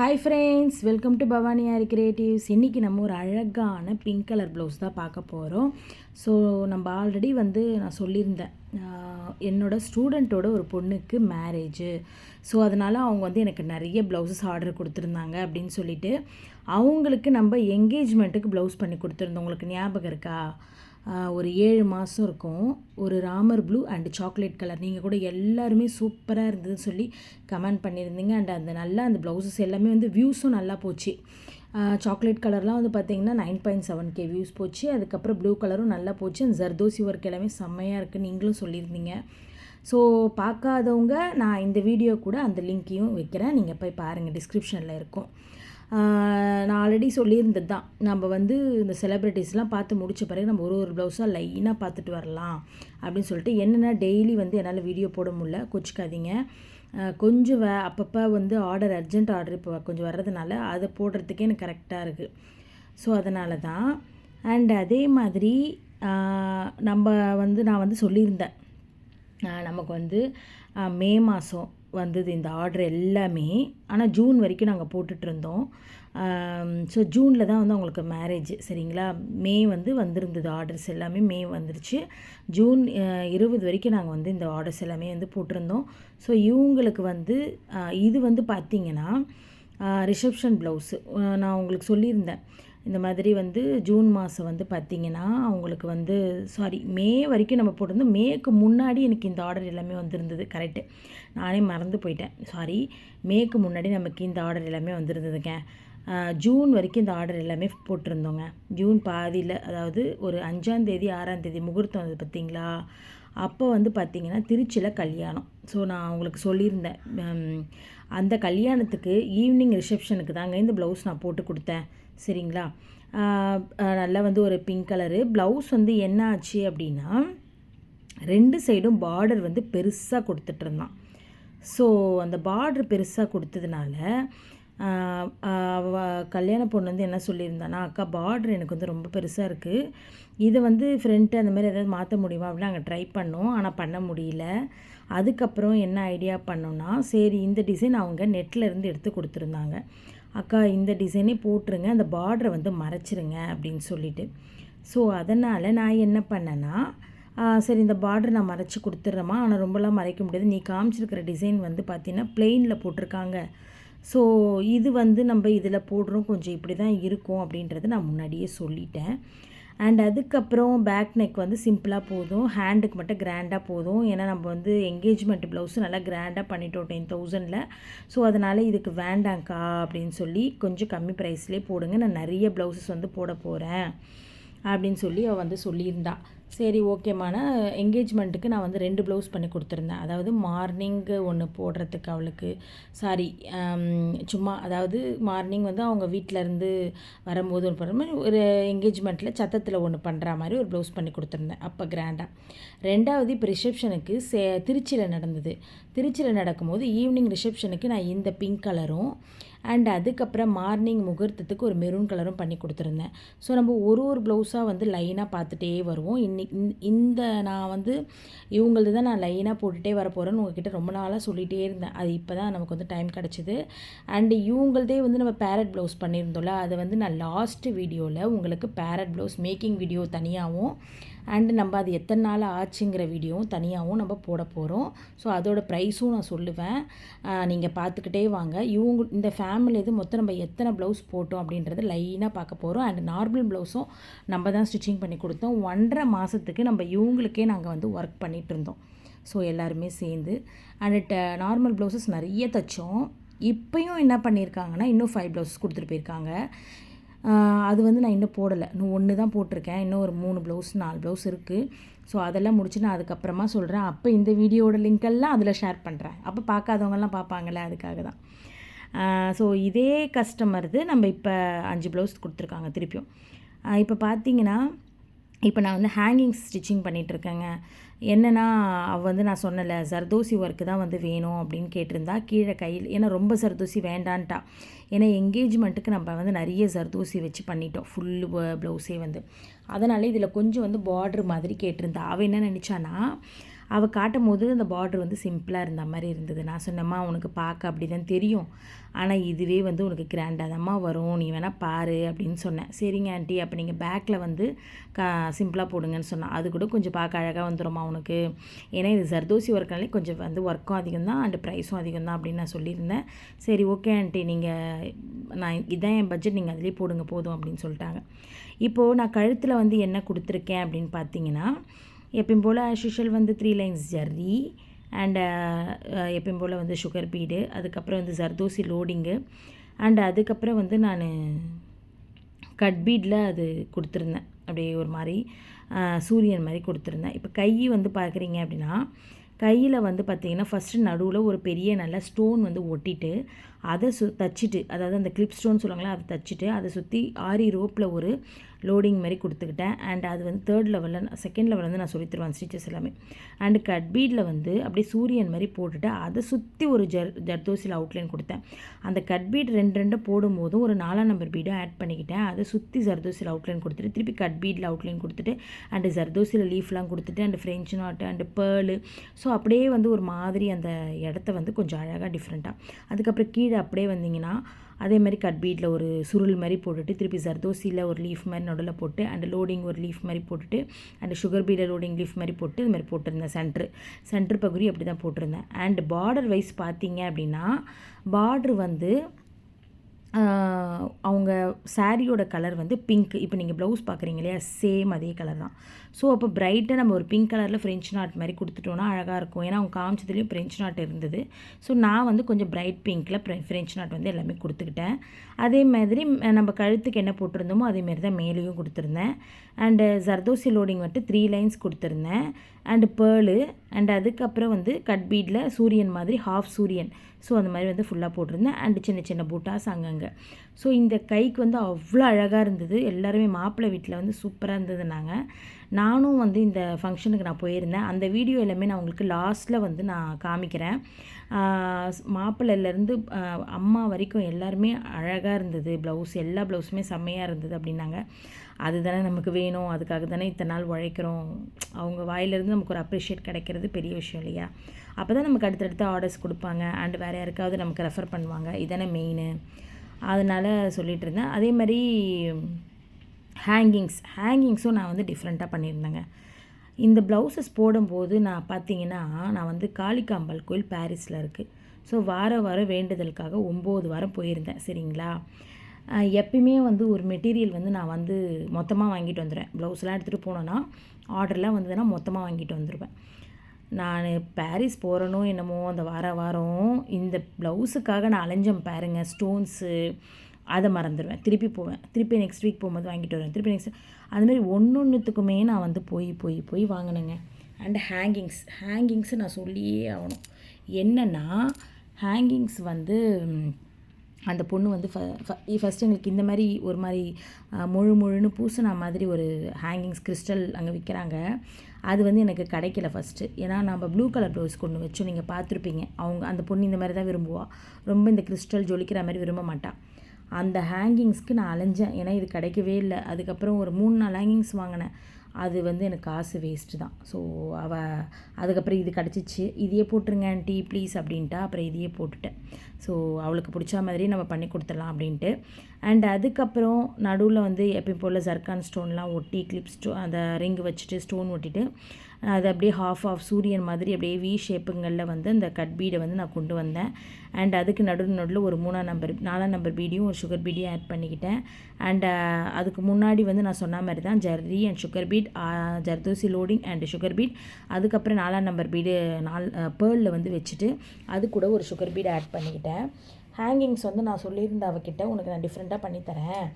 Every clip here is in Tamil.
Hi friends welcome to Bhavani R creatives இன்றைக்கி நம்ம ஒரு அழகான பிங்க் கலர் ப்ளவுஸ் தான் பார்க்க போகிறோம் ஸோ நம்ம ஆல்ரெடி வந்து நான் சொல்லியிருந்தேன். என்னோடய என்னோட ஸ்டூடெண்ட்டோட ஒரு பொண்ணுக்கு மேரேஜு ஸோ அதனால் அவங்க வந்து எனக்கு நிறைய ப்ளவுசஸ் ஆர்டர் கொடுத்துருந்தாங்க அப்படின்னு சொல்லிட்டு அவங்களுக்கு நம்ம எங்கேஜ்மெண்ட்டுக்கு ப்ளவுஸ் பண்ணி கொடுத்துருந்தோம். உங்களுக்கு ஞாபகம் இருக்கா? ஒரு ஏழு மாதம் இருக்கும். ஒரு Ramar blue and chocolate colour. நீங்கள் கூட எல்லாருமே சூப்பராக இருந்ததுன்னு சொல்லி கமெண்ட் பண்ணியிருந்தீங்க. அண்ட் அந்த நல்லா அந்த ப்ளவுசஸ் எல்லாமே வந்து வியூஸும் நல்லா போச்சு. சாக்லேட் கலர்லாம் வந்து பார்த்திங்கன்னா nine point seven K views போச்சு. அதுக்கப்புறம் ப்ளூ கலரும் நல்லா போச்சு. அந்த ஜர்தோசி ஒர்க் எல்லாமே செம்மையாக இருக்குதுன்னு நீங்களும் சொல்லியிருந்தீங்க. ஸோ பார்க்காதவங்க நான் இந்த வீடியோ கூட அந்த லிங்க்கையும் வைக்கிறேன். நீங்கள் போய் பாருங்கள் டிஸ்கிரிப்ஷனில் இருக்கும். நான் ஆல்ரெடி சொல்லியிருந்தது தான் நம்ம வந்து இந்த செலிப்ரிட்டிஸ்லாம் பார்த்து முடிச்ச பிறகு நம்ம ஒரு ஒரு ப்ளவுஸாக லைனாக பார்த்துட்டு வரலாம் அப்படின்னு சொல்லிட்டு என்னென்ன டெய்லி வந்து என்னால் வீடியோ போட முடியல கொச்சிக்காதீங்க. கொஞ்சம் வே அப்பப்போ வந்து ஆர்டர் அர்ஜென்ட் ஆர்டர் இப்போ கொஞ்சம் வர்றதுனால அதை போடுறதுக்கே எனக்கு கரெக்டாக இருக்குது ஸோ அதனால தான் அண்ட் அதே மாதிரி நம்ம வந்து நான் வந்து சொல்லியிருந்தேன். நமக்கு வந்து மே மாதம் வந்தது இந்த ஆர்டர் எல்லாமே. ஆனால் ஜூன் வரைக்கும் நாங்கள் போட்டுட்ருந்தோம். ஸோ ஜூனில் தான் வந்து அவங்களுக்கு மேரேஜ் சரிங்களா? மே வந்து வந்திருந்தது ஆர்டர்ஸ் எல்லாமே மே வந்துருச்சு. ஜூன் இருபது வரைக்கும் நாங்கள் வந்து இந்த ஆர்டர்ஸ் எல்லாமே வந்து போட்டிருந்தோம். ஸோ இவங்களுக்கு வந்து இது வந்து பார்த்திங்கன்னா ரிசப்ஷன் ப்ளவுஸு நான் உங்களுக்கு சொல்லியிருந்தேன். இந்த மாதிரி வந்து ஜூன் மாதம் வந்து பார்த்திங்கன்னா அவங்களுக்கு வந்து சாரி மே வரைக்கும் நம்ம போட்டிருந்தோம். மேக்கு முன்னாடி எனக்கு இந்த ஆர்டர் எல்லாமே வந்திருந்தது கரெக்டு நானே மறந்து போயிட்டேன். சாரி மேக்கு முன்னாடி நமக்கு இந்த ஆர்டர் எல்லாமே வந்திருந்ததுங்க. ஜூன் வரைக்கும் இந்த ஆர்டர் எல்லாமே போட்டிருந்தோங்க. ஜூன் பாதியில் அதாவது ஒரு அஞ்சாந்தேதி ஆறாந்தேதி முகூர்த்தம் அது பார்த்தீங்களா அப்போ வந்து பார்த்திங்கன்னா திருச்சியில் கல்யாணம். ஸோ நான் உங்களுக்கு சொல்லியிருந்தேன். அந்த கல்யாணத்துக்கு ஈவினிங் ரிசப்ஷனுக்கு தாங்க இந்த ப்ளவுஸ் நான் போட்டு கொடுத்தேன். சரிங்களா? நல்லா வந்து ஒரு பிங்க் கலரு ப்ளவுஸ் வந்து என்ன ஆச்சு அப்படின்னா ரெண்டு சைடும் பார்டர் வந்து பெருசாக கொடுத்துட்ருந்தான் ஸோ அந்த பார்டர் பெருசாக கொடுத்ததுனால கல்யாண பொண்ணு வந்து என்ன சொல்லியிருந்தானா அக்கா பார்டர் எனக்கு வந்து ரொம்ப பெருசாக இருக்குது இதை வந்து ஃப்ரெண்ட்டு அந்த மாதிரி ஏதாவது மாற்ற முடியுமா? அப்படின்னு நாங்கள் ட்ரை பண்ணோம். ஆனால் பண்ண முடியல. அதுக்கப்புறம் என்ன ஐடியா பண்ணோன்னா சரி இந்த டிசைன் அவங்க நெட்டில் இருந்து எடுத்து கொடுத்துருந்தாங்க. அக்கா இந்த டிசைனே போட்டுருங்க அந்த பார்டரை வந்து மறைச்சிருங்க அப்படின்னு சொல்லிட்டு. ஸோ அதனால் நான் என்ன பண்ணேன்னா சரி இந்த பார்டர் நான் மறைச்சி கொடுத்துட்றேம்மா. ஆனால் ரொம்பலாம் மறைக்க முடியாது. நீ காமிச்சிருக்கிற டிசைன் வந்து பார்த்தீங்கன்னா பிளெயினில் போட்டிருக்காங்க. ஸோ இது வந்து நம்ம இதில் போடுறோம். கொஞ்சம் இப்படி தான் இருக்கும் அப்படின்றத நான் முன்னாடியே சொல்லிட்டேன். அண்ட் அதுக்கப்புறம் பேக் நெக் வந்து சிம்பிளாக போதும். ஹேண்டுக்கு மட்டும் கிராண்டாக போதும். ஏன்னா நம்ம வந்து எங்கேஜ்மெண்ட் ப்ளவுஸு நல்லா கிராண்டாக பண்ணிட்டோம் டென் தௌசண்டில் ஸோ அதனால் இதுக்கு வேண்டாங்க்கா அப்படின்னு சொல்லி கொஞ்சம் கம்மி ப்ரைஸ்லேயே போடுங்க. நான் நிறைய ப்ளவுசஸ் வந்து போட போகிறேன் அப்படின்னு சொல்லி அவள் வந்து சொல்லியிருந்தாள் சரி ஓகேமான என்கேஜ்மெண்ட்டுக்கு நான் வந்து ரெண்டு ப்ளவுஸ் பண்ணி கொடுத்துருந்தேன். அதாவது மார்னிங்கு ஒன்று போடுறதுக்கு அவளுக்கு. சாரி um, சும்மா அதாவது மார்னிங் வந்து அவங்க வீட்டில் இருந்து வரும்போது ஒன்று பண்ணுற மாதிரி ஒரு என்கேஜ்மெண்ட்டில் சத்தத்தில் ஒன்று பண்ணுற மாதிரி ஒரு ப்ளவுஸ் பண்ணி கொடுத்துருந்தேன். அப்போ கிராண்டாக ரெண்டாவது இப்போ ரிசப்ஷனுக்கு சே திருச்சியில் நடந்தது. திருச்சியில் நடக்கும்போது ஈவினிங் ரிசப்ஷனுக்கு நான் இந்த பிங்க் கலரும் அண்ட் அதுக்கப்புறம் மார்னிங் முகூர்த்தத்துக்கு ஒரு மெரூன் கலரும் பண்ணி கொடுத்துருந்தேன். ஸோ நம்ம ஒரு ஒரு ப்ளவுஸாக வந்து லைனாக பார்த்துட்டே வருவோம். இன்னைக்கு இந்த நான் வந்து இவங்களது தான் நான் லைனாக போட்டுகிட்டே வர போகிறேன்னு உங்ககிட்ட ரொம்ப நாளாக சொல்லிகிட்டே இருந்தேன். அது இப்போ தான் நமக்கு வந்து டைம் கிடச்சிது. அண்டு இவங்களதே வந்து நம்ம பேரட் ப்ளவுஸ் பண்ணியிருந்தோம்ல அதை வந்து நான் லாஸ்ட்டு வீடியோவில் உங்களுக்கு பேரட் ப்ளவுஸ் மேக்கிங் வீடியோ தனியாகவும் அண்டு நம்ம அது எத்தனை நாள் ஆச்சுங்கிற வீடியோவும் தனியாகவும் நம்ம போட போகிறோம் ஸோ அதோட ப்ரைஸும் நான் சொல்லுவேன். நீங்கள் பார்த்துக்கிட்டே வாங்க. இவங்க இந்த ஃபேமிலி இது மொத்தம் நம்ம எத்தனை ப்ளவுஸ் போட்டோம் அப்படின்றது லைனாக பார்க்க போகிறோம் அண்ட் நார்மல் ப்ளவுஸும் நம்ம தான் ஸ்டிச்சிங் பண்ணி கொடுத்தோம். ஒன்றரை மாதத்துக்கு நம்ம இவங்களுக்கே நாங்கள் வந்து ஒர்க் பண்ணிகிட்டு இருந்தோம். ஸோ எல்லாருமே சேர்ந்து. அண்ட் நார்மல் ப்ளவுசஸ் நிறைய தைச்சோம். இப்போயும் என்ன பண்ணியிருக்காங்கன்னா இன்னும் ஃபைவ் ப்ளவுஸ் கொடுத்துட்டு போயிருக்காங்க. அது வந்து நான் இன்னும் போடலை. இன்னும் ஒன்று தான் போட்டிருக்கேன். இன்னும் ஒரு மூணு ப்ளவுஸ் நாலு ப்ளவுஸ் இருக்குது ஸோ அதெல்லாம் முடிச்சு நான் அதுக்கப்புறமா சொல்கிறேன் அப்போ இந்த வீடியோட லிங்க் எல்லாம் அதில் ஷேர் பண்ணுறேன் அப்போ பார்க்காதவங்கெல்லாம் பார்ப்பாங்களே அதுக்காக தான். ஸோ இதே கஸ்டமர்து நம்ம இப்போ அஞ்சு ப்ளவுஸ் கொடுத்துருக்காங்க திருப்பியும். இப்போ பார்த்தீங்கன்னா இப்போ நான் வந்து ஹேங்கிங் ஸ்டிச்சிங் பண்ணிகிட்ருக்கேங்க என்னென்னா அவள் வந்து நான் சொன்னல சர்தோசி ஒர்க்கு தான் வந்து வேணும் அப்படின்னு கேட்டிருந்தா கீழே கையில் ஏன்னா ரொம்ப ஜர்தோசி வேண்டான்ட்டா. ஏன்னா எங்கேஜ்மெண்ட்டுக்கு நம்ம வந்து நிறைய ஜர்தோசி வச்சு பண்ணிட்டோம் ஃபுல்லு ப்ளவுஸே வந்து. அதனால் இதில் கொஞ்சம் வந்து பார்ட்ரு மாதிரி கேட்டிருந்தா. அவள் என்ன நினச்சானா அவள் காட்டும் போது அந்த பார்டர் வந்து சிம்பிளாக இருந்த மாதிரி இருந்தது. நான் சொன்னம்மா உனக்கு பார்க்க அப்படி தான் தெரியும். ஆனால் இதுவே வந்து உனக்கு கிராண்டாக தான்மா வரும். நீ வேணால் பாரு அப்படின்னு சொன்னேன். சரிங்க ஆண்டி அப்போ நீங்கள் பேக்கில் வந்து கா சிம்பிளாக போடுங்கன்னு சொன்னேன். அது கூட கொஞ்சம் பார்க்க அழகாக வந்துடும்மா உனக்கு. ஏன்னா இது சர்தோசி ஒர்க்னாலே கொஞ்சம் வந்து ஒர்க்கும் அதிகம் தான் அண்ட் ப்ரைஸும் அதிகம் தான் அப்படின்னு நான் சொல்லியிருந்தேன். சரி ஓகே ஆண்டி நீங்கள் நான் இதான் என் பட்ஜெட் நீங்கள் அதிலே போடுங்க போதும் அப்படின்னு சொல்லிட்டாங்க. இப்போது நான் கழுத்தில் வந்து என்ன கொடுத்துருக்கேன் அப்படின்னு பார்த்தீங்கன்னா எப்பயும் போல் ஆஷிஷல் வந்து three lines zari and uh, uh, எப்பயும் போல் வந்து சுகர் பீடு அதுக்கப்புறம் வந்து ஜர்தோசி லோடிங்கு அண்ட் அதுக்கப்புறம் வந்து நான் கட் பீடில் அது கொடுத்துருந்தேன். அப்படியே ஒரு மாதிரி uh, சூரியன் மாதிரி கொடுத்துருந்தேன். இப்போ கை வந்து பார்க்குறீங்க அப்படின்னா கையில் வந்து பார்த்திங்கன்னா ஃபஸ்ட்டு நடுவில் ஒரு பெரிய நல்ல ஸ்டோன் வந்து ஒட்டிட்டு அதை சு தச்சுட்டு அதாவது அந்த கிளிப் ஸ்டோன் சொல்லுவாங்களா அதை தச்சுட்டு அதை சுற்றி ஆரி ரோப்பில் ஒரு லோடிங் மாதிரி கொடுத்துக்கிட்டேன். அண்ட் அது வந்து தேர்ட் லெவலில் செகண்ட் லெவலில் வந்து நான் சொல்லி தருவேன் ஸ்டிச்சஸ் எல்லாமே. அண்டு கட் பீடில் வந்து அப்படியே சூரியன் மாதிரி போட்டுட்டு அதை சுற்றி ஒரு ஜர் ஜர்தோசியில் அவுட்லைன் கொடுத்தேன். அந்த கட் பீட் ரெண்டு ரெண்டு போடும்போதும் ஒரு நாலாம் நம்பர் பீடும் ஆட் பண்ணிக்கிட்டேன். அதை சுற்றி ஜர்தோசியில் அவுட்லைன் கொடுத்துட்டு திருப்பி கட் பீடில் அவுட்லைன் கொடுத்துட்டு அண்டு ஜர்தோசியில் லீஃப்லாம் கொடுத்துட்டு and French knot and pearl so அப்படியே வந்து ஒரு மாதிரி அந்த இடத்த வந்து கொஞ்சம் அழகாக டிஃப்ரெண்ட்டாக அதுக்கப்புறம் கீழே அப்படியே வந்தீங்கன்னா அதே மாதிரி கட் பீட்டில் ஒரு சுருள் மாதிரி போட்டுட்டு திருப்பி ஜர்தோசியில் ஒரு லீஃப் மாதிரி நடுவில் போட்டு அண்ட் லோடிங் ஒரு லீஃப் மாதிரி போட்டுட்டு அண்ட் சுகர் பீடில் லோடிங் லீஃப் மாதிரி போட்டு இது மாதிரி போட்டிருந்தேன் சென்ட்ரு சென்ட்ரு பகுதி அப்படி தான் போட்டிருந்தேன். அண்ட் பார்டர் வைஸ் பார்த்தீங்க அப்படின்னா பார்ட்ரு வந்து அவங்க சாரியோட கலர் வந்து பிங்க் இப்போ நீங்கள் ப்ளவுஸ் பார்க்குறீங்க இல்லையா? சேம் அதே கலர் தான். ஸோ அப்போ பிரைட்டாக நம்ம ஒரு பிங்க் கலரில் ஃப்ரெஞ்ச் நாட் மாதிரி கொடுத்துட்டோன்னா அழகாக இருக்கும். ஏன்னா அவங்க காமிச்சதுலேயும் ஃப்ரெஞ்ச் நாட் இருந்தது. ஸோ நான் வந்து கொஞ்சம் பிரைட் பிங்க்கில் ஃப்ரெஞ்ச் நாட் வந்து எல்லாமே கொடுத்துக்கிட்டேன். அதே மாதிரி நம்ம கழுத்துக்கு என்ன போட்டிருந்தோமோ அதேமாரி தான் மேலேயும் கொடுத்துருந்தேன். அண்டு ஜர்தோசி லோடிங் வந்துட்டு த்ரீ லைன்ஸ் கொடுத்துருந்தேன். அண்டு பேர்லு அண்ட் அதுக்கப்புறம் வந்து கட் பீடில் சூரியன் மாதிரி ஹாஃப் சூரியன். ஸோ அந்த மாதிரி வந்து ஃபுல்லாக போட்டிருந்தேன். அண்டு சின்ன சின்ன பூட்டாஸ் அங்கங்கே. ஸோ இந்த கைக்கு வந்து அவ்வளோ அழகாக இருந்தது. எல்லாருமே மாப்பிள்ளை வீட்டில் வந்து சூப்பராக இருந்தது நாங்கள் நானும் வந்து இந்த ஃபங்க்ஷனுக்கு நான் போயிருந்தேன். அந்த வீடியோ எல்லாமே நான் உங்களுக்கு லாஸ்ட்டில் வந்து நான் காமிக்கிறேன். மாப்பிள்ளையிலேருந்து அம்மா வரைக்கும் எல்லாருமே அழகாக இருந்தது. ப்ளவுஸ் எல்லா ப்ளவுஸுமே செம்மையாக இருந்தது அப்படின்னாங்க. அதுதானே நமக்கு வேணும். அதுக்காக தானே இத்தனை நாள் உழைக்கிறோம். அவங்க வாயிலிருந்து நமக்கு ஒரு அப்ரிஷியேட் கிடைக்கிறது பெரிய விஷயம் இல்லையா? அப்போ தான் நமக்கு அடுத்தடுத்து ஆர்டர்ஸ் கொடுப்பாங்க. அண்ட் வேறு யாருக்காவது நமக்கு ரெஃபர் பண்ணுவாங்க. இதானே மெயின் அதனால் சொல்லிகிட்டு இருந்தேன். அதே மாதிரி ஹேங்கிங்ஸ் ஹேங்கிங்ஸும் நான் வந்து டிஃப்ரெண்ட்டாக பண்ணியிருந்தேங்க. இந்த ப்ளவுசஸ் போடும்போது நான் பார்த்தீங்கன்னா நான் வந்து காளிகாம்பாள் கோயில் பாரிஸில் இருக்குது ஸோ வார வாரம் வேண்டுதலுக்காக ஒம்பது வாரம் போயிருந்தேன். சரிங்களா? எப்பயுமே வந்து ஒரு மெட்டீரியல் வந்து நான் வந்து மொத்தமாக வாங்கிட்டு வந்துடுவேன் ப்ளவுஸ்லாம் எடுத்துகிட்டு போனோன்னா ஆர்டர்லாம் வந்ததுன்னா மொத்தமாக வாங்கிட்டு வந்துடுவேன் நான் பாரிஸ் போகிறனும் என்னமோ அந்த வார வாரம். இந்த ப்ளவுஸுக்காக நான் அலைஞ்சேன் பாருங்கள் ஸ்டோன்ஸு அதை மறந்துடுவேன். திருப்பி போவேன். திருப்பி நெக்ஸ்ட் வீக் போகும்போது வாங்கிட்டு வருவேன். திருப்பி நெக்ஸ்ட் அதுமாதிரி ஒன்று ஒன்றுத்துக்குமே நான் வந்து போய் போய் போய் வாங்கினேங்க. அண்ட் ஹேங்கிங்ஸ் ஹேங்கிங்ஸு நான் சொல்லியே ஆகணும். என்னென்னா ஹேங்கிங்ஸ் வந்து அந்த பொண்ணு வந்து ஃப ஃபஸ்ட் எங்களுக்கு இந்த மாதிரி ஒரு மாதிரி முழு முழுன்னு பூசினா மாதிரி ஒரு ஹேங்கிங்ஸ் கிறிஸ்டல் அங்கே விற்கிறாங்க அது வந்து எனக்கு கிடைக்கல ஃபஸ்ட்டு ஏன்னா நம்ம ப்ளூ கலர் ப்ளவுஸ் கொண்டு வச்சோம் நீங்கள் பார்த்துருப்பீங்க. அவங்க அந்த பொண்ணு இந்த மாதிரி தான் விரும்புவாள் ரொம்ப இந்த கிறிஸ்டல் ஜொலிக்கிற மாதிரி விரும்ப மாட்டாள் அந்த ஹேங்கிங்ஸ்க்கு நான் அலைஞ்சேன். ஏன்னா இது கிடைக்கவே இல்லை. அதுக்கப்புறம் ஒரு மூணு நாலு ஹேங்கிங்ஸ் வாங்கினேன். அது வந்து எனக்கு காசு வேஸ்ட்டு தான். ஸோ அவள் அதுக்கப்புறம் இது கிடச்சிச்சு. இதையே போட்டுருங்க ஆண்டி ப்ளீஸ் அப்படின்ட்டா. அப்புறம் இதையே போட்டுட்டேன். ஸோ அவளுக்கு பிடிச்ச மாதிரி நம்ம பண்ணி கொடுத்துடலாம் அப்படின்ட்டு. அண்ட் அதுக்கப்புறம் நடுவில் வந்து எப்பயும் போல் ஜர்கான் ஸ்டோன்லாம் ஒட்டி கிளிப் ஸ்டோ அந்த ரிங் வச்சுட்டு ஸ்டோன் ஒட்டிட்டு அது அப்படியே ஹாஃப் ஆஃப் சூரியன் மாதிரி அப்படியே வி ஷேப்புங்களில் வந்து அந்த கட் பீடை வந்து நான் கொண்டு வந்தேன். அண்ட் அதுக்கு நடு நடுவில் ஒரு மூணாம் நம்பர் நாலாம் நம்பர் பீடியும் ஒரு சுகர் பீடியும் ஆட் பண்ணிக்கிட்டேன். அண்ட் அதுக்கு முன்னாடி வந்து நான் சொன்ன மாதிரி தான் zari and sugar bead zardozi loading and sugar bead அதுக்கப்புறம் நாலாம் நம்பர் பீடு நால் பேர்லில் வந்து வச்சுட்டு அது கூட ஒரு சுகர் பீட் ஆட் பண்ணிக்கிட்டேன். ஹேங்கிங்ஸ் வந்து நான் சொல்லியிருந்த அவகிட்ட உனக்கு நான் டிஃப்ரெண்ட்டாக பண்ணித்தரேன்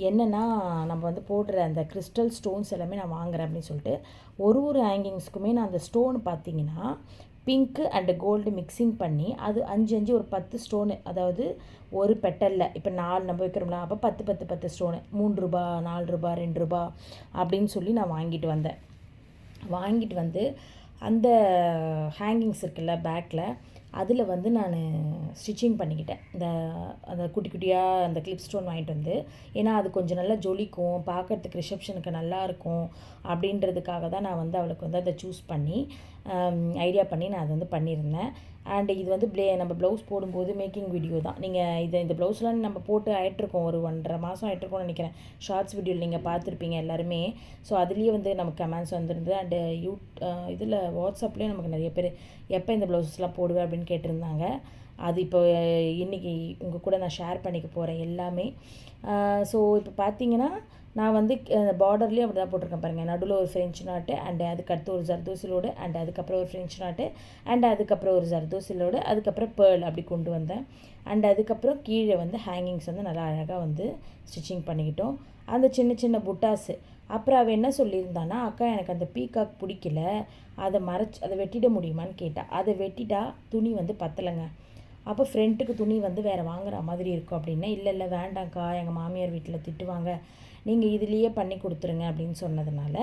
என்னென்னா நம்ம வந்து போடுற அந்த கிறிஸ்டல் ஸ்டோன்ஸ் எல்லாமே நான் வாங்குறேன் அப்படின்னு சொல்லிட்டு ஒரு ஒரு ஹேங்கிங்ஸ்க்குமே நான் அந்த ஸ்டோன் பார்த்தீங்கன்னா பிங்க்கு அண்டு கோல்டு மிக்சிங் பண்ணி அது அஞ்சு அஞ்சு ஒரு பத்து ஸ்டோனு அதாவது ஒரு பெட்டலில் இப்போ நாலு நம்ம வைக்கிறோம்ல அப்போ பத்து பத்து பத்து ஸ்டோனு மூன்று ரூபா நாலு ரூபா ரெண்டு ரூபா அப்படின்னு சொல்லி நான் வாங்கிட்டு வந்தேன். வாங்கிட்டு வந்து அந்த ஹேங்கிங்ஸ் இருக்குல்ல பேக்கில் அதில் வந்து நான் ஸ்டிச்சிங் பண்ணிக்கிட்டேன். இந்த அந்த குட்டி குட்டியாக அந்த கிளிப் ஸ்டோன் வாங்கிட்டு வந்து ஏன்னா அது கொஞ்சம் நல்லா ஜொலிக்கும் பார்க்கறதுக்கு ரிசப்ஷனுக்கு நல்லாயிருக்கும் அப்படின்றதுக்காக தான் நான் வந்து அவளுக்கு வந்து அதை சூஸ் பண்ணி ஐடியா பண்ணி நான் அதை வந்து பண்ணியிருந்தேன். அண்ட் இது வந்து ப்ளே நம்ம ப்ளவுஸ் போடும்போது மேக்கிங் வீடியோ தான். நீங்கள் இதை இந்த ப்ளவுஸ்லாம் நம்ம போட்டு ஆகிட்ருக்கோம் ஒரு ஒன்றரை மாதம் ஆகிட்ருக்கோம்னு நினைக்கிறேன். ஷார்ட்ஸ் வீடியோவில் நீங்கள் பார்த்துருப்பீங்க எல்லாருமே. ஸோ அதுலேயே வந்து நமக்கு கமெண்ட்ஸ் வந்துருந்து அண்டு யூ இதில் வாட்ஸ்அப்லேயும் நமக்கு நிறைய பேர் எப்போ இந்த ப்ளவுஸஸ்லாம் போடுவேன் அப்படின்னு கேட்டிருந்தாங்க. அது இப்போ இன்றைக்கி உங்கள் கூட நான் ஷேர் பண்ணிக்க போகிறேன் எல்லாமே. ஸோ இப்போ பார்த்தீங்கன்னா நான் வந்து பார்டர்லேயும் அப்படி தான் போட்டிருக்கேன் பாருங்கள் நடுவில் ஒரு ஃப்ரெஞ்ச் நாட்டு அண்ட் அதுக்கடுத்து ஒரு ஜர்தோசிலோடு அண்ட் அதுக்கப்புறம் ஒரு ஃப்ரெஞ்ச் நாட்டு அண்ட் அதுக்கப்புறம் ஒரு ஜர்தோசிலோடு அதுக்கப்புறம் பேர்ல் அப்படி கொண்டு வந்தேன். அண்ட் அதுக்கப்புறம் கீழே வந்து ஹேங்கிங்ஸ் வந்து நல்லா அழகாக வந்து ஸ்டிச்சிங் பண்ணிக்கிட்டோம். அந்த சின்ன சின்ன புட்டாஸு அப்புறம் அவள் என்ன சொல்லியிருந்தானா அக்கா எனக்கு அந்த பீகாக் பிடிக்கல. அதை மறைச்சி அதை வெட்டிட முடியுமான்னு கேட்டால் அதை வெட்டிட்டா துணி வந்து பத்தலைங்க. அப்போ ஃப்ரெண்ட்டுக்கு துணி வந்து வேறு வாங்குற மாதிரி இருக்கும் அப்படின்னா இல்லை இல்லை வேண்டாம்க்கா. எங்கள் மாமியார் வீட்டில் திட்டுவாங்க. நீங்கள் இதுலேயே பண்ணி கொடுத்துருங்க அப்படின்னு சொன்னதுனால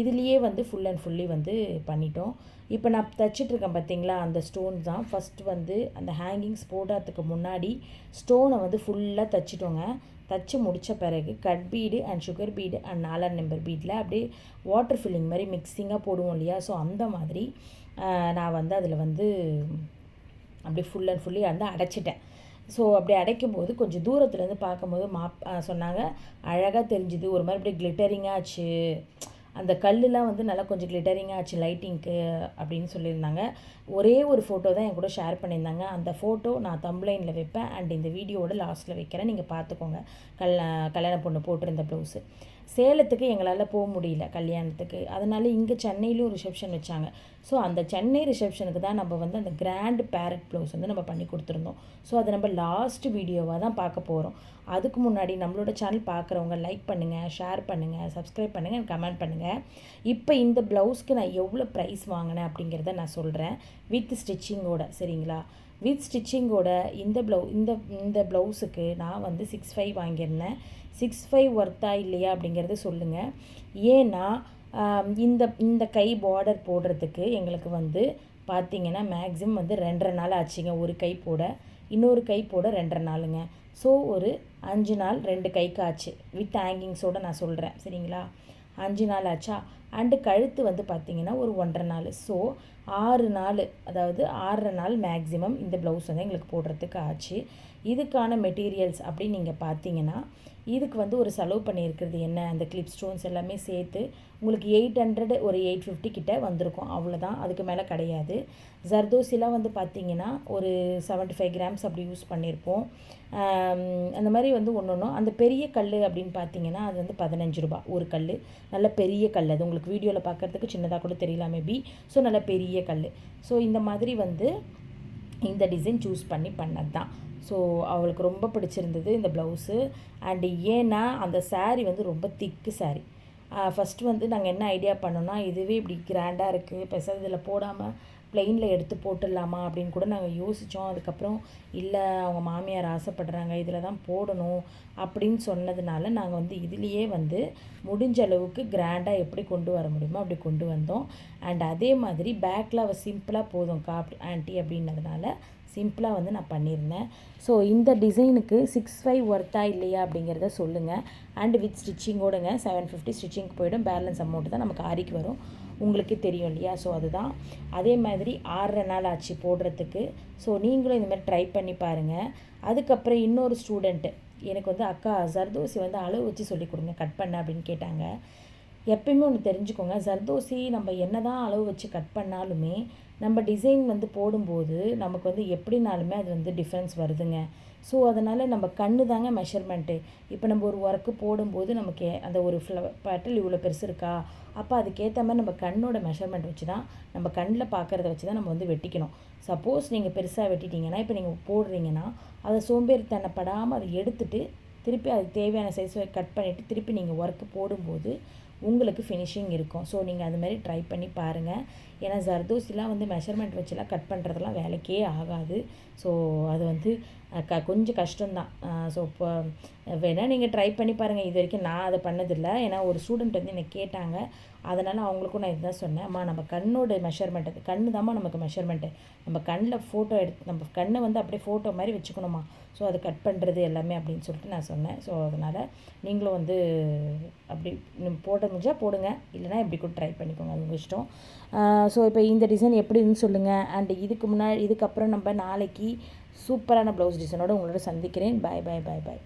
இதுலேயே வந்து ஃபுல் அண்ட் ஃபுல்லி வந்து பண்ணிட்டோம். இப்போ நான் தைச்சிட்ருக்கேன் பார்த்தீங்களா அந்த ஸ்டோன் தான். ஃபஸ்ட்டு வந்து அந்த ஹேங்கிங்ஸ் போடுறதுக்கு முன்னாடி ஸ்டோனை வந்து ஃபுல்லாக தைச்சிட்டோங்க. தச்சு முடித்த பிறகு cut bead and sugar bead and நாலாம் நம்பர் பீடில் அப்படியே வாட்டர் ஃபில்லிங் மாதிரி மிக்சிங்காக போடுவோம் இல்லையா? ஸோ அந்த மாதிரி நான் வந்து அதில் வந்து அப்படியே ஃபுல் அண்ட் ஃபுல்லி வந்து அடைச்சிட்டேன். ஸோ அப்படி அடைக்கும் போது கொஞ்சம் தூரத்துலேருந்து பார்க்கும்போது மாப் சொன்னாங்க. அழகாக தெரிஞ்சுது. ஒரு மாதிரி அப்படியே கிளிட்டரிங்காச்சு அந்த கல்லுலாம் வந்து நல்லா கொஞ்சம் கிளிட்டரிங்காக ஆச்சு லைட்டிங்க்கு அப்படின்னு சொல்லியிருந்தாங்க. ஒரே ஒரு ஃபோட்டோ தான் என் கூட ஷேர் பண்ணியிருந்தாங்க. அந்த ஃபோட்டோ நான் தம்ப்ளைனில் வைப்பேன். அண்ட் இந்த வீடியோவோட லாஸ்ட்டில் வைக்கிறேன். நீங்கள் பார்த்துக்கோங்க. கல் கல்யாண பொண்ணு போட்டிருந்த ப்ளவுஸு சேலத்துக்கு எங்களால் போக முடியல கல்யாணத்துக்கு. அதனால் இங்கே சென்னையிலும் ரிசப்ஷன் வச்சாங்க. ஸோ அந்த சென்னை ரிசப்ஷனுக்கு தான் நம்ம வந்து அந்த கிராண்ட் பேரட் ப்ளவுஸ் வந்து நம்ம பண்ணி கொடுத்துருந்தோம். ஸோ அதை நம்ம லாஸ்ட் வீடியோவாக தான் பார்க்க போகிறோம் அதுக்கு முன்னாடி நம்மளோட சேனல் பார்க்குறவங்க லைக் பண்ணுங்கள் ஷேர் பண்ணுங்கள் சப்ஸ்கிரைப் பண்ணுங்கள் கமெண்ட் பண்ணுங்கள் இப்போ இந்த ப்ளவுஸ்க்கு நான் எவ்வளோ ப்ரைஸ் வாங்கினேன் அப்படிங்கிறத நான் சொல்கிறேன் வித் ஸ்டிச்சிங்கோட சரிங்களா? வித் ஸ்டிச்சிங்கோட இந்த ப்ளவு இந்த இந்த ப்ளவுஸுக்கு நான் வந்து சிக்ஸ் ஃபைவ் வாங்கியிருந்தேன். சிக்ஸ் ஃபைவ் ஒர்த்தா இல்லையா அப்படிங்கிறது சொல்லுங்கள் ஏன்னா இந்த இந்த கை பார்டர் போடுறதுக்கு எங்களுக்கு வந்து பார்த்திங்கன்னா மேக்ஸிமம் வந்து ரெண்டரை நாள் ஆச்சுங்க. ஒரு கை போட இன்னொரு கை போட ரெண்டரை நாளுங்க. ஸோ ஒரு அஞ்சு நாள் ரெண்டு கைக்கு ஆச்சு. வித் ஹேங்கிங்ஸோடு நான் சொல்கிறேன் சரிங்களா? அஞ்சு நாள் ஆச்சா? அண்டு கழுத்து வந்து பார்த்திங்கன்னா ஒரு ஒன்றரை நாள் ஸோ ஆறு நாள் அதாவது ஆறரை நாள் மேக்ஸிமம் இந்த ப்ளவுஸ் வந்து எங்களுக்கு போடுறதுக்கு ஆச்சு. இதுக்கான மெட்டீரியல்ஸ் அப்படின்னு நீங்கள் பார்த்தீங்கன்னா இதுக்கு வந்து ஒரு செலவு பண்ணியிருக்கிறது என்ன? அந்த கிளிப் ஸ்டோன்ஸ் எல்லாமே சேர்த்து உங்களுக்கு எயிட் ஹண்ட்ரட் ஒரு எயிட் ஃபிஃப்டி கிட்ட வந்திருக்கும். அவ்வளோதான் அதுக்கு மேலே கிடையாது. ஜர்தோசிலாம் வந்து பார்த்திங்கன்னா ஒரு செவன்ட்டி ஃபைவ் கிராம்ஸ் அப்படி யூஸ் பண்ணியிருப்போம். அந்த மாதிரி வந்து ஒன்று ஒன்றும் அந்த பெரிய கல் அப்படின்னு பார்த்தீங்கன்னா அது வந்து பதினஞ்சு ரூபா ஒரு கல் நல்ல பெரிய கல் அது உங்களுக்கு வீடியோவில் பார்க்குறதுக்கு சின்னதாக கூட தெரியல மேபி ஸோ நல்ல பெரிய கல் ஸோ இந்த மாதிரி வந்து இந்த டிசைன் சூஸ் பண்ணி பண்ணது தான் ஸோ அவளுக்கு ரொம்ப பிடிச்சிருந்தது இந்த ப்ளவுஸு அண்டு ஏன்னா அந்த சாரீ வந்து ரொம்ப திக்கு சாரீ ஃபஸ்ட்டு வந்து நாங்கள் என்ன ஐடியா பண்ணோன்னா இதுவே இப்படி கிராண்டாக இருக்குது பெருசாக இதில் போடாமல் பிளெயினில் எடுத்து போட்டுடலாமா அப்படின்னு கூட நாங்கள் யோசித்தோம் அதுக்கப்புறம் இல்லை அவங்க மாமியார் ஆசைப்படுறாங்க இதில் தான் போடணும் அப்படின்னு சொன்னதுனால நாங்கள் வந்து இதுலேயே வந்து முடிஞ்ச அளவுக்கு கிராண்டாக எப்படி கொண்டு வர முடியுமோ அப்படி கொண்டு வந்தோம். அண்ட் அதே மாதிரி பேக்கில் அவள் சிம்பிளாக போதும்க்கா அப்படி ஆன்ட்டி அப்படின்னதுனால சிம்பிளாக வந்து நான் பண்ணியிருந்தேன். ஸோ இந்த டிசைனுக்கு சிக்ஸ் ஃபைவ் ஒர்த்தா இல்லையா அப்படிங்கிறத சொல்லுங்கள் அண்ட் வித் ஸ்டிச்சிங்கோடுங்க செவன் ஃபிஃப்டி ஸ்டிச்சிங்க்கு போய்டும். பேலன்ஸ் அமௌண்ட்டு தான் நமக்கு ஆரிக்கு வரும். உங்களுக்கே தெரியும் இல்லையா? ஸோ அதுதான். அதே மாதிரி ஆறரை நாள் ஆச்சு போடுறதுக்கு. ஸோ நீங்களும் இந்த மாதிரி ட்ரை பண்ணி பாருங்கள் அதுக்கப்புறம் இன்னொரு ஸ்டூடெண்ட்டு எனக்கு வந்து அக்கா ஜர்தோசி வந்து அளவு வச்சு சொல்லி கொடுங்க கட் பண்ண அப்படின்னு கேட்டாங்க. எப்பயுமே ஒன்று தெரிஞ்சுக்கோங்க ஜர்தோசி நம்ம என்ன தான் அளவு வச்சு கட் பண்ணாலுமே நம்ம டிசைன் வந்து போடும்போது நமக்கு வந்து எப்படினாலுமே அது வந்து டிஃப்ரென்ஸ் வருதுங்க. ஸோ அதனால் நம்ம கண்ணு தாங்க மெஷர்மெண்ட்டு இப்போ நம்ம ஒரு ஒர்க்கு போடும்போது நமக்கு அந்த ஒரு ஃப்ளவர் பட்டல் இவ்வளோ பெருசு இருக்கா? அப்போ அதுக்கேற்ற மாதிரி நம்ம கண்ணோட மெஷர்மெண்ட் வச்சு தான் நம்ம கண்ணில் பார்க்குறத வச்சு தான் நம்ம வந்து வெட்டிக்கணும். சப்போஸ் நீங்கள் பெருசாக வெட்டிட்டீங்கன்னா இப்போ நீங்கள் போடுறீங்கன்னா அதை சோம்பேறித்தனப்படாமல் அதை எடுத்துகிட்டு திருப்பி அதுக்கு தேவையான சைஸ் கட் பண்ணிவிட்டு திருப்பி நீங்கள் ஒர்க்கு போடும்போது உங்களுக்கு ஃபினிஷிங் இருக்கும். ஸோ நீங்கள் அது மாதிரி ட்ரை பண்ணி பாருங்கள் ஏன்னா ஜர்தோசிலாம் வந்து மெஷர்மெண்ட் வச்சுலாம் கட் பண்ணுறதெல்லாம் வேலைக்கே ஆகாது. ஸோ அது வந்து க கொஞ்சம் கஷ்டம்தான். ஸோ இப்போ வேணால் நீங்கள் ட்ரை பண்ணி பாருங்கள் இது வரைக்கும் நான் அதை பண்ணதில்லை. ஏன்னா ஒரு ஸ்டூடெண்ட் வந்து என்னை கேட்டாங்க. அதனால் அவங்களுக்கும் நான் இதுதான் சொன்னேன். அம்மா நம்ம கண்ணோட மெஷர்மெண்ட் அது. கண்ணு தாம்மா நமக்கு மெஷர்மெண்ட்டு நம்ம கண்ணில் ஃபோட்டோ எடுத்து நம்ம கண்ணை வந்து அப்படியே ஃபோட்டோ மாதிரி வச்சுக்கணுமா ஸோ அது கட் பண்ணுறது எல்லாமே அப்படின்னு சொல்லிட்டு நான் சொன்னேன். ஸோ அதனால் நீங்களும் வந்து அப்படி இன்னும் போட முடிஞ்சால் போடுங்க. இல்லைனா எப்படி கூட ட்ரை பண்ணிக்கோங்க. அது உங்கள் இஷ்டம். ஸோ இப்போ இந்த டிசைன் எப்படின்னு சொல்லுங்கள் அண்ட் இதுக்கு முன்னாடி இதுக்கப்புறம் நம்ம நாளைக்கு சூப்பரான ப்ளவுஸ் டிசைனோடு உங்களோட சந்திக்கிறேன். பாய் பாய் பாய் பாய்